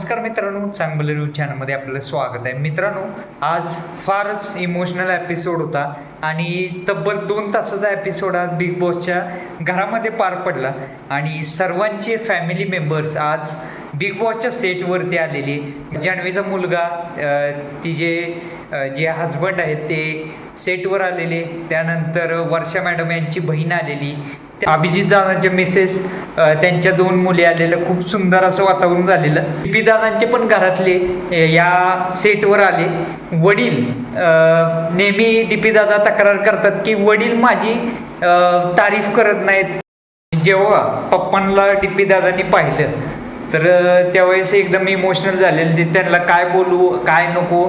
नमस्कार मित्रांनो चांगलं न्यूज चॅनलमध्ये आपलं स्वागत आहे. मित्रांनो आज फारच इमोशनल एपिसोड होता. आणि तब्बल दोन तासाचा एपिसोड आज बिग बॉसच्या घरामध्ये पार पडला. आणि सर्वांचे फॅमिली मेंबर्स आज बिग बॉसच्या सेटवरती आलेले. जान्हवीचा मुलगा तिचे जे हजबंड आहेत ते सेटवर आलेले. त्यानंतर वर्षा मॅडम यांची बहीण आलेली. अभिजित दादांचे मिसेस त्यांच्या दोन मुली आलेलं खूप सुंदर असं वातावरण झालेलं. पी दादांचे पण घरातले या सेटवर आले. वडील नेहमी डीपी दादा तक्रार करतात की वडील माझी तारीफ करत नाहीत. जेव्हा पप्पांना डीपी दादांनी पाहिलं तर त्यावेळेस एकदम इमोशनल झालेले ते. त्यांना काय बोलू काय नको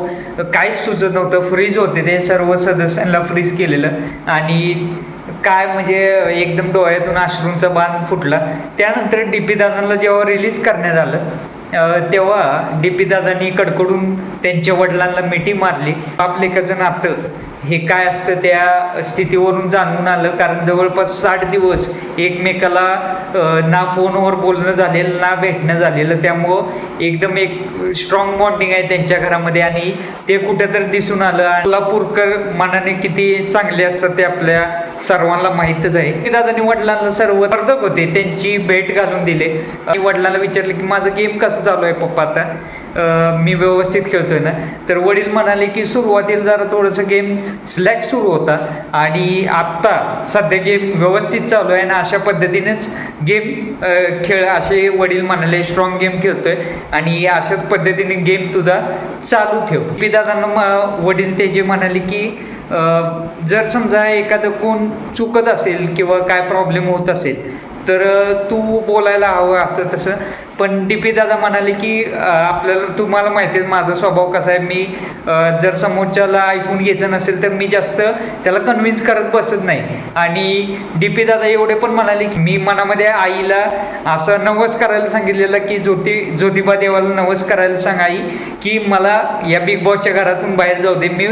काहीच सुचत नव्हतं. फ्रीज होते ते सर्व सदस्यांना फ्रीज केलेलं. आणि काय म्हणजे एकदम डोळ्यातून अश्रूंचा बाण फुटला. त्यानंतर डी पी दादांना जेव्हा रिलीज करण्यात आलं तेव्हा डी पी दादांनी कडकडून त्यांच्या वडिलांना मिठी मारली. आपलेकाचं नातं? हे काय असतं त्या स्थितीवरून जाणवून आलं. कारण जवळपास साठ दिवस एकमेकाला ना फोनवर बोलणं झालेलं ना भेटणं झालेलं. त्यामुळं एकदम एक स्ट्रॉंग बॉन्डिंग आहे त्यांच्या घरामध्ये. आणि ते कुठेतरी दिसून आलं. आणि कोल्हापूरकर मनाने किती चांगले असतात ते आपल्या सर्वांना माहीतच आहे. की दादानी वडिलांना सर्व स्पर्धक होते. त्यांची भेट घालून दिले. आणि वडिलांना विचारले की माझं गेम कसं चालू आहे पप्पा आता? मी व्यवस्थित खेळतो खेळतोय ना? तर वडील म्हणाले की सुरुवातीला जरा थोडंसं गेम स्लॅक सुरू होता आणि आत्ता सध्या गेम व्यवस्थित चालू आहे आणि अशा पद्धतीनेच गेम खेळ असे वडील म्हणाले स्ट्रॉंग गेम खेळतोय आणि अशाच पद्धतीने गेम तुझा चालू ठेव. पिदादांना म- वडील ते जे म्हणाले की जर समजा एखादं कोण चुकत असेल किंवा काय प्रॉब्लेम होत असेल तर तू बोलायला हवं असं तसं. पण डी पी दादा म्हणाले की आपल्याला तुम्हाला माहिती आहे माझा स्वभाव कसा आहे. मी जर समोरच्याला ऐकून घ्यायचं नसेल तर मी जास्त त्याला कन्व्हिन्स करत बसत नाही. आणि डी पी दादा एवढे पण म्हणाले की मी मनामध्ये आईला असं नवस करायला सांगितलेलं की ज्योती ज्योतिबा देवाला नवस करायला सांग आई की मला या बिग बॉसच्या घरातून बाहेर जाऊ दे. मी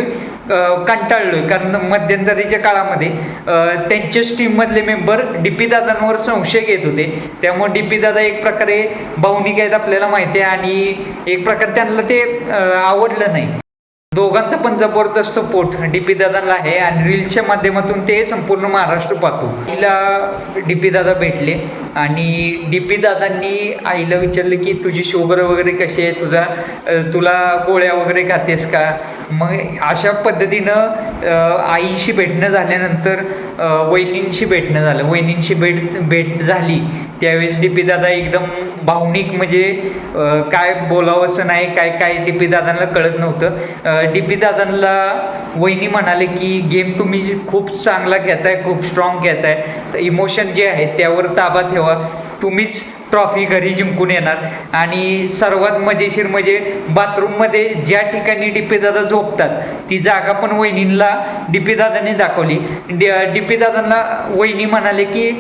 कंटाळलोय. कारण मध्यंतरीच्या काळामध्ये त्यांच्या त्यांच्याच टीममधले मेंबर डी पी दादांवर संशय घेत होते. त्यामुळे डी पी दादा एक प्रकारे भावनिक आहेत आपल्याला माहिती आहे. आणि एक प्रकारे त्यांना ते आवडलं नाही. दोघांचा पण जबरदस्त सपोर्ट डी पी दादांना आहे आणि रील्सच्या माध्यमातून ते संपूर्ण महाराष्ट्र पाहतो. तिला डी पी दादा भेटले आणि डी पी दादांनी आईला विचारलं की तुझी शुगर वगैरे कशी आहे? तुझा तुला गोळ्या वगैरे खातेस का? मग अशा पद्धतीनं आईशी भेटणं झाल्यानंतर वहिनींशी भेटणं झालं. वहिनींशी भेट भेट झाली. त्यावेळेस डी पी दादा एकदम भावनिक म्हणजे काय बोलावंसं नाही काय काय डी पी दादांना कळत नव्हतं. डी पी दादांना वहिनी म्हणाले की गेम तुम्ही खूप चांगला घेताय खूप स्ट्रॉंग घेताय. इमोशन जे आहेत त्यावर ताबा ठेवा. तुम्हीच ट्रॉफी घरी जिंकून येणार. आणि सर्वात मजेशीर म्हणजे बाथरूममध्ये ज्या ठिकाणी डीपी दादा झोपतात ती जागा पण वहिनींना डीपी दादाने दाखवली. डीपी दादांना वहिनी म्हणाले की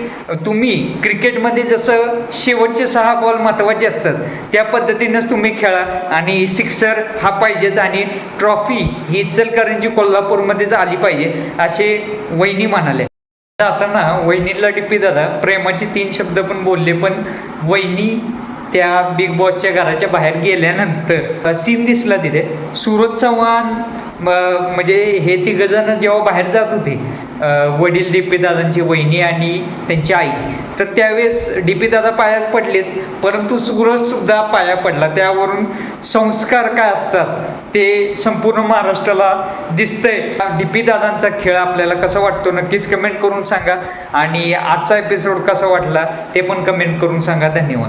तुम्ही क्रिकेटमध्ये जसं शेवटचे सहा बॉल महत्त्वाचे असतात त्या पद्धतीनंच तुम्ही खेळा. आणि सिक्सर हा पाहिजेच आणि ट्रॉफी ही इचलकरंजी कोल्हापूरमध्येच आली पाहिजे असे वहिनी म्हणाले. जाताना वहिनीला डिप्पी दादा प्रेमाचे तीन शब्द पण बोलले पण वहिनी त्या बिग बॉसच्या घराच्या बाहेर गेल्यानंतर सीन दिसला तिथे. सूरज चव्हाण म- म्हणजे हे तिघजण जेव्हा बाहेर जात होते वडील वडील डीपी दादांची वहिनी आणि त्यांची आई तर त्यावेळेस डी पी दादा पायाच पडलेच परंतु सूरज सुद्धा पाया पडला. त्यावरून संस्कार काय असतात ते संपूर्ण महाराष्ट्राला दिसतंय. डीपी दादांचा खेळ आपल्याला कसा वाटतो नक्कीच कमेंट करून सांगा. आणि आजचा एपिसोड कसा वाटला ते पण कमेंट करून सांगा. धन्यवाद.